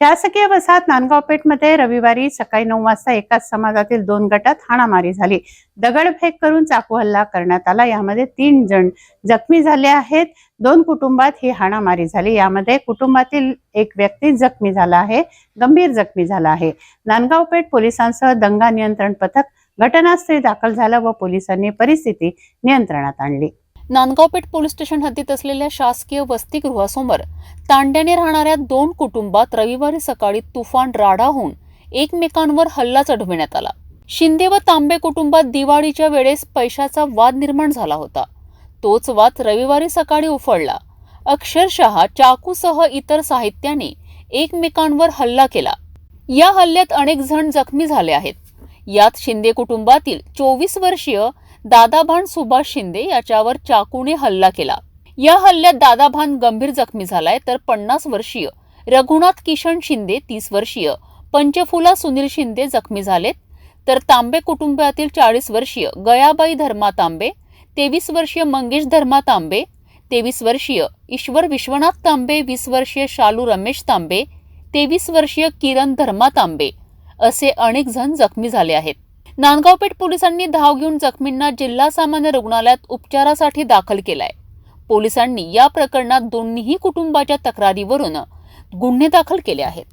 शासकीय वसाहत नांदगावपेठमध्ये रविवारी सकाळी नऊ वाजता एकाच समाजातील दोन गटात हाणामारी झाली. दगडफेक करून चाकू हल्ला करण्यात आला. यामध्ये तीन जण जखमी झाले आहेत. दोन कुटुंबात ही हाणामारी झाली. यामध्ये कुटुंबातील एक व्यक्ती जखमी झाला आहे. गंभीर जखमी झाला आहे. नांदगावपेठ पोलिसांसह दंगा नियंत्रण पथक घटनास्थळी दाखल झालं व पोलिसांनी परिस्थिती नियंत्रणात आणली. नांदगावपेठ पोलीस स्टेशन हद्दीत असलेल्या शासकीय वसतिगृहासमोर तांड्याने राहणाऱ्या दोन कुटुंबात रविवारी सकाळी तुफान राडा होऊन एकमेकांवर हल्ला चढविण्यात आला. शिंदे व तांबे कुटुंबात दिवाळीच्या वेळेस पैशाचा वाद निर्माण झाला होता. तोच वाद रविवारी सकाळी उफडला अक्षरशः चाकूसह इतर साहित्याने एकमेकांवर हल्ला केला. या हल्ल्यात अनेक जण जखमी झाले आहेत. यात शिंदे कुटुंबातील चोवीस वर्षीय दादाभान सुभाष शिंदे याच्यावर चाकूने हल्ला केला. या हल्ल्यात दादाभान गंभीर जखमी झालाय तर पन्नास वर्षीय रघुनाथ किशन शिंदे तीस वर्षीय पंचफुला सुनील शिंदे जखमी झालेत तर तांबे कुटुंबातील चाळीस वर्षीय गयाबाई धर्मा तांबे तेवीस वर्षीय मंगेश धर्मा तांबे तेवीस वर्षीय ईश्वर विश्वनाथ तांबे वीस वर्षीय शालू रमेश तांबे तेवीस वर्षीय किरण धर्मा तांबे असे अनेक जण जखमी झाले आहेत. नांदगावपेठ पोलिसांनी धाव घेऊन जखमींना जिल्हा सामान्य रुग्णालयात उपचारासाठी दाखल केलाय. पोलिसांनी या प्रकरणात दोन्हीही कुटुंबाच्या तक्रारीवरून गुन्हे दाखल केले आहेत.